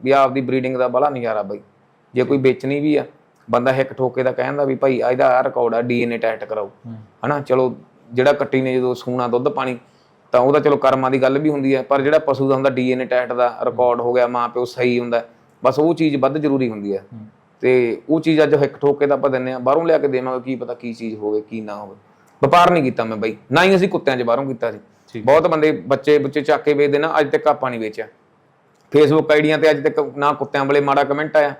ਵੀ ਆਪਦੀ ਬਰੀਡਿੰਗ ਦਾ ਬੜਾ ਨਜ਼ਾਰਾ ਬਾਈ। ਜੇ ਕੋਈ ਵੇਚਣੀ ਵੀ ਆ ਬੰਦਾ ਹਿੱਕ ਠੋਕੇ ਦਾ ਕਹਿੰਦਾ ਵੀ ਭਾਈ ਇਹਦਾ ਆ ਰਿਕਾਰਡ ਆ ਡੀਐਨਏ ਟੈਸਟ ਕਰਾਓ। ਹਨਾ ਚਲੋ ਜਿਹੜਾ ਕੱਟੀ ਨੇ ਜਦੋਂ ਸੂਣਾ ਦੁੱਧ ਪਾਣੀ ਤਾਂ ਉਹਦਾ ਚਲੋ ਕਰਮਾਂ ਦੀ ਗੱਲ ਵੀ ਹੁੰਦੀ ਹੈ ਪਰ ਜਿਹੜਾ ਪਸ਼ੂ ਦਾ ਹੁੰਦਾ ਡੀਐਨਏ ਟੈਸਟ ਦਾ ਰਿਕਾਰਡ ਹੋ ਗਿਆ ਮਾਂ ਪਿਓ ਸਹੀ ਹੁੰਦਾ ਬਸ ਉਹ ਚੀਜ਼ ਵੱਧ ਜ਼ਰੂਰੀ ਹੁੰਦੀ ਹੈ। ਤੇ ਉਹ ਚੀਜ਼ ਅੱਜ ਹਿੱਕ ਠੋਕੇ ਦਾ ਆਪਾਂ ਦਿੰਨੇ ਆ ਬਾਹਰੋਂ ਲਿਆ ਕੇ ਦੇਵਾਂਗੇ ਕੀ ਪਤਾ ਕੀ ਚੀਜ਼ ਹੋਵੇ ਕੀ ਨਾ ਹੋਵੇ। ਵਪਾਰ ਨਹੀਂ ਕੀਤਾ ਮੈਂ ਬਾਈ ਨਾ ਹੀ ਅਸੀਂ ਕੁੱਤਿਆਂ 'ਚ ਬਾਹਰੋਂ ਕੀਤਾ ਸੀ। ਬਹੁਤ ਬੰਦੇ ਬੱਚੇ ਬੱਚੇ ਚੱਕ ਕੇ ਵੇਚਦੇ ਨਾ ਅੱਜ ਤੱਕ ਆਪਾਂ ਨਹੀਂ ਵੇਚਿਆ। ਫੇਸਬੁੱਕ ਆਈਡੀਆਂ ਤੇ ਅੱਜ ਤੱਕ ਨਾ ਕੁੱਤਿਆਂ ਵਾਲੇ ਮਾੜਾ ਕਮੈਂਟ ਆਇਆ।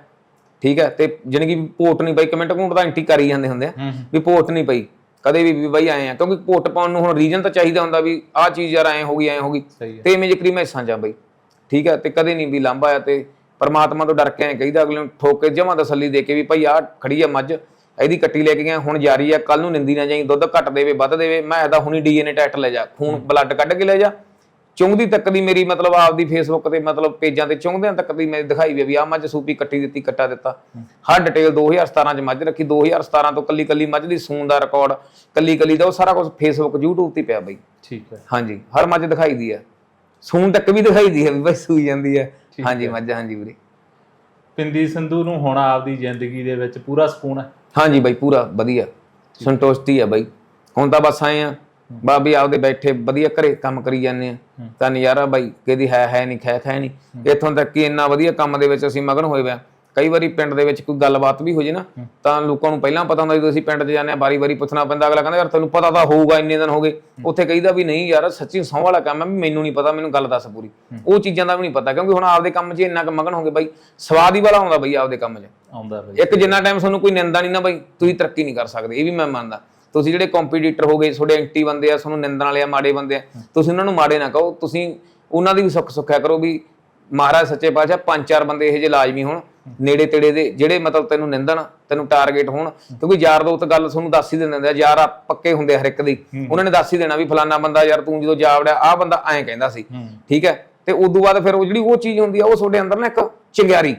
ਠੀਕ ਹੈ ਤੇ ਜਾਣੀ ਕਿ ਪੋਟ ਨਹੀਂ ਬਾਈ ਕਮੈਂਟ ਕੋਟ ਤਾਂ ਐਂਟੀ ਕਰ ਹੀ ਜਾਂਦੇ ਹੁੰਦੇ ਆ। ਵੀ ਪੋਟ ਨਹੀਂ ਪਈ ਕਦੇ ਵੀ ਵੀ ਬਾਈ ਆਏ ਆ। ਕਿਉਂਕਿ ਪੋਟ ਪਾਉਣ ਨੂੰ ਹੁਣ ਰੀਜਨ ਤਾਂ ਚਾਹੀਦਾ ਹੁੰਦਾ ਵੀ ਆਹ ਚੀਜ਼ ਯਾਰ ਐ ਹੋ ਗਈ ਐ ਹੋ ਗਈ। ਤੇ ਇਵੇਂ ਜਿਕਰੀ ਮੈਂ ਸਾਂਝਾ ਬਈ। ਠੀਕ ਹੈ ਤੇ ਕਦੇ ਨਹੀਂ ਵੀ ਲਾਂਭਾ ਆ ਤੇ ਪਰਮਾਤਮਾ ਤੋਂ ਡਰ ਕੇ ਐ ਕਹੀਦਾ ਅਗਲੇ ਨੂੰ ਠੋਕ ਕੇ ਜਮਾ ਤਸੱਲੀ ਦੇ ਕੇ ਵੀ ਭਾਈ ਆਹ ਖੜੀ ਆ ਮੱਝ ਇਹਦੀ ਕੱਟੀ ਲੈ ਕੇ ਗਿਆ ਹੁਣ ਜਾਰੀ ਆ ਕੱਲ ਨੂੰ ਨਿੰਦੀ ਨਾ ਜਾਈ ਦੁੱਧ ਘੱਟ ਦੇਵੇ ਵੱਧ ਦੇਵੇ ਮੈਂ ਇਹਦਾ ਹੁਣੀ ਡੀਐਨਏ ਟੈਸਟ ਲੈ ਜਾ ਖੂਨ ਬਲੱਡ ਕੱਢ ਕੇ ਲੈ ਜਾ। ਚੁੰਗਦੀ ਤੱਕ ਦੀ ਮੇਰੀ ਮਤਲਬ ਆਪਦੀ ਫੇਸਬੁੱਕ ਤੇ ਮਤਲਬ ਪੇਜਾਂ ਤੇ ਚੁੰਗਦਿਆਂ ਤੱਕ ਦੀ ਮੈਂ ਦਿਖਾਈ ਵੀ ਆ ਆ ਮੱਝ ਸੂਪੀ ਕੱਟੀ ਦਿੱਤੀ ਕੱਟਾ ਦਿੱਤਾ। ਹਰ ਡਿਟੇਲ 2017 ਚ ਮੱਝ ਰੱਖੀ 2017 ਤੋਂ ਕੱਲੀ ਕੱਲੀ ਮੱਝ ਦੀ ਸੂਣ ਦਾ ਰਿਕਾਰਡ ਕੱਲੀ ਕੱਲੀ ਦਾ ਉਹ ਸਾਰਾ ਕੁਝ ਫੇਸਬੁੱਕ YouTube ਤੇ ਪਿਆ ਬਈ। ਠੀਕ ਹੈ। ਹਾਂਜੀ ਹਰ ਮੱਝ ਦਿਖਾਈ ਦੀ ਹੈ ਸੂਣ ਤੱਕ ਵੀ ਦਿਖਾਈ ਦੀ ਹੈ ਵੀ ਬਈ ਸੂਈ ਜਾਂਦੀ ਹੈ ਹਾਂਜੀ ਮੱਝ ਹਾਂਜੀ ਵੀਰੇ। ਪਿੰਦੀ ਸੰਧੂ ਨੂੰ ਹੁਣ ਆਪਦੀ ਜ਼ਿੰਦਗੀ ਦੇ ਵਿੱਚ ਪੂਰਾ ਸਕੂਨ ਹੈ। ਹਾਂਜੀ ਬਾਈ ਪੂਰਾ ਵਧੀਆ। ਸੰਤੁਸ਼ਟੀ ਹੈ ਬਾਈ। ਹੁਣ ਤਾਂ ਬਸ ਆਏ ਆ। ਬਾਬੀ ਆਪਦੇ ਬੈਠੇ ਵਧੀਆ ਘਰੇ ਕੰਮ ਕਰੀ ਜਾਂਦੇ ਆ। ਤਾਂ ਨਜ਼ਾਰਾ ਬਾਈ ਕਿਹਦੀ ਹੈ ਹੈ ਨਹੀਂ ਖੈ ਖੈ ਨਹੀਂ। ਇੱਥੋਂ ਤੱਕ ਕਿ ਇੰਨਾ ਵਧੀਆ ਕੰਮ ਦੇ ਵਿੱਚ ਅਸੀਂ ਮਗਨ ਹੋਏ ਵੇ ਕਈ ਵਾਰੀ ਪਿੰਡ ਦੇ ਵਿੱਚ ਕੋਈ ਗੱਲਬਾਤ ਵੀ ਹੋ ਜੇ ਨਾ ਤਾਂ ਲੋਕਾਂ ਨੂੰ ਪਹਿਲਾਂ ਪਤਾ ਹੁੰਦਾ ਜਦੋਂ ਅਸੀਂ ਪਿੰਡ 'ਚ ਜਾਂਦੇ ਆ ਵਾਰੀ-ਵਾਰੀ ਪੁੱਛਣਾ ਪੈਂਦਾ ਅਗਲਾ ਕਹਿੰਦਾ ਯਾਰ ਤੈਨੂੰ ਪਤਾ ਤਾਂ ਹੋਊਗਾ ਇੰਨੇ ਦਿਨ ਹੋ ਗਏ। ਉੱਥੇ ਕਹੀਦਾ ਵੀ ਨਹੀਂ ਯਾਰ ਸੱਚੀ ਸੌਂ ਵਾਲਾ ਕੰਮ ਹੈ ਮੈਨੂੰ ਨਹੀਂ ਪਤਾ ਮੈਨੂੰ ਗੱਲ ਦੱਸ ਪੂਰੀ। ਉਹ ਚੀਜ਼ਾਂ ਦਾ ਵੀ ਨਹੀਂ ਪਤਾ ਕਿਉਂਕਿ ਹੁਣ ਆਪਦੇ ਕੰਮ 'ਚ ਇੰਨਾ ਕੁ ਮਗਨ ਹੋ ਗਏ ਬਾਈ। ਸਵਾਦ ਹੀ ਵਾਲਾ ਆਉਂਦਾ ਬਾਈ ਆਪਦੇ ਕੰਮ 'ਚ। ਆਉਂਦਾ ਬਈ। ਇੱਕ ਜਿੰਨਾ ਟਾਈਮ ਤੁਹਾਨੂੰ ਕੋਈ ਨਿੰਦਾ ਨਹੀਂ ਨਾ ਬਾਈ ਤੁਸੀਂ ਤਰੱਕੀ ਨਹੀਂ ਕਰ ਸਕਦੇ ਇਹ ਵੀ ਮੈਂ ਮੰਨਦਾ। ਤੁਸੀਂ ਜਿਹੜੇ ਕੰਪੀਟੀਟਰ ਹੋਗੇ ਤੁਹਾਡੇ ਐਂਟੀ ਬੰਦੇ ਆ ਤੁਹਾਨੂੰ ਨਿੰਦਣ ਵਾਲੇ ਆ ਮਾੜੇ ਬੰਦੇ ਆ ਤੁਸੀਂ ਉਹਨਾਂ ਨੂੰ ਮਾੜੇ ਨਾ ਕਹੋ। ਤੁਸੀਂ ਉਹਨਾਂ ਦੀ ਵੀ ਸੁੱਖ ਸੁੱਖਿਆ ਕਰੋ ਵੀ ਮਹਾਰਾਜ ਸੱਚੇ ਪਾਤਸ਼ਾਹ ਪੰਜ ਚਾਰ ਬੰਦੇ ਇਹੋ ਜਿਹੇ ਲਾਜ਼ਮੀ ਹੋਣ ਨੇੜੇ ਤੇੜੇ ਦੇ ਜਿਹੜੇ ਮਤਲਬ ਤੈਨੂੰ ਨਿੰਦਣ ਤੈਨੂੰ ਟਾਰਗੇਟ ਹੋਣ। ਕਿਉਂਕਿ ਯਾਰ ਦੋਸਤ ਗੱਲ ਤੁਹਾਨੂੰ ਦੱਸ ਹੀ ਦਿੰਦੇ ਆ ਯਾਰ ਆ ਪੱਕੇ ਹੁੰਦੇ ਆ ਹਰ ਇੱਕ ਦੀ। ਉਹਨਾਂ ਨੇ ਦੱਸ ਹੀ ਦੇਣਾ ਵੀ ਫਲਾਨਾ ਬੰਦਾ ਯਾਰ ਤੂੰ ਜਦੋਂ ਜਾ ਵੜਿਆ ਆਹ ਬੰਦਾ ਐਂ ਕਹਿੰਦਾ ਸੀ। ਠੀਕ ਹੈ? ਤੇ ਉਦੋਂ ਬਾਅਦ ਫਿਰ ਉਹ ਜਿਹੜੀ ਉਹ ਚੀਜ਼ ਹੁੰਦੀ ਆ ਉਹ ਤੁਹਾਡੇ ਅੰਦਰ ਨਾ ਇੱਕ ਚਿੰਗਿਆਰੀ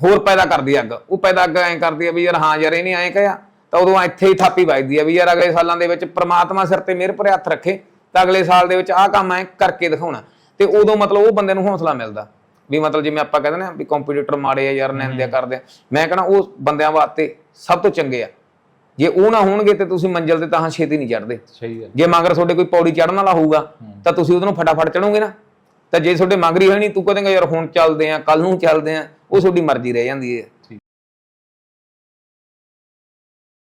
ਹੋਰ ਪੈਦਾ ਕਰਦੀ ਆ ਅੱਗ। ਉਹ ਪੈਦਾ ਅੱਗ ਐਂ ਕਰਦੀ ਆ ਵੀ ਯਾਰ ਹਾਂ ਯਾਰ ਇਹਨੇ ਐਂ ਕਹਿਆ ਤਾਂ ਉਦੋਂ ਇੱਥੇ ਹੀ ਥਾਪੀ ਵੱਜਦੀ ਆ ਵੀ ਯਾਰ ਅਗਲੇ ਸਾਲਾਂ ਦੇ ਵਿੱਚ ਪ੍ਰਮਾਤਮਾ ਸਿਰ ਤੇ ਮਿਹਰ ਭਰੇ ਹੱਥ ਰੱਖੇ ਤਾਂ ਅਗਲੇ ਸਾਲ ਦੇ ਵਿੱਚ ਆਹ ਕੰਮ ਐ ਕਰਕੇ ਦਿਖਾਉਣਾ। ਤੇ ਉਦੋਂ ਮਤਲਬ ਉਹ ਬੰਦੇ ਨੂੰ ਹੌਸਲਾ ਮਿਲਦਾ ਵੀ ਮਤਲਬ ਜਿਵੇਂ ਆਪਾਂ ਕਹਿੰਦੇ ਨਾ ਵੀ ਕੰਪੀਟੀਟਰ ਮਾੜੇ ਆ ਯਾਰ ਨਿੰਦਿਆ ਕਰਦੇ ਆ। ਮੈਂ ਕਹਿੰਦਾ ਉਹ ਬੰਦਿਆਂ ਵਾਸਤੇ ਸਭ ਤੋਂ ਚੰਗੇ ਆ। ਜੇ ਉਹ ਨਾ ਹੋਣਗੇ ਤੇ ਤੁਸੀਂ ਮੰਜ਼ਿਲ ਤੇ ਤਾਂ ਛੇਤੀ ਨਹੀਂ ਚੜ੍ਹਦੇ। ਸਹੀ ਹੈ ਜੇ ਮਗਰ ਤੁਹਾਡੇ ਕੋਈ ਪੌੜੀ ਚੜਨ ਵਾਲਾ ਹੋਊਗਾ ਤਾਂ ਤੁਸੀਂ ਉਹਦੇ ਨੂੰ ਫਟਾਫਟ ਚੜੋਗੇ ਨਾ। ਤਾਂ ਜੇ ਤੁਹਾਡੇ ਮਗਰੀ ਨਹੀਂ ਤੂੰ ਕਹੇਂਗਾ ਯਾਰ ਹੁਣ ਚੱਲਦੇ ਆ ਕੱਲ ਨੂੰ ਚੱਲਦੇ ਆ। ਉਹ ਤੁਹਾਡੀ ਮਰਜ਼ੀ ਰਹਿ ਜਾਂਦੀ ਹੈ।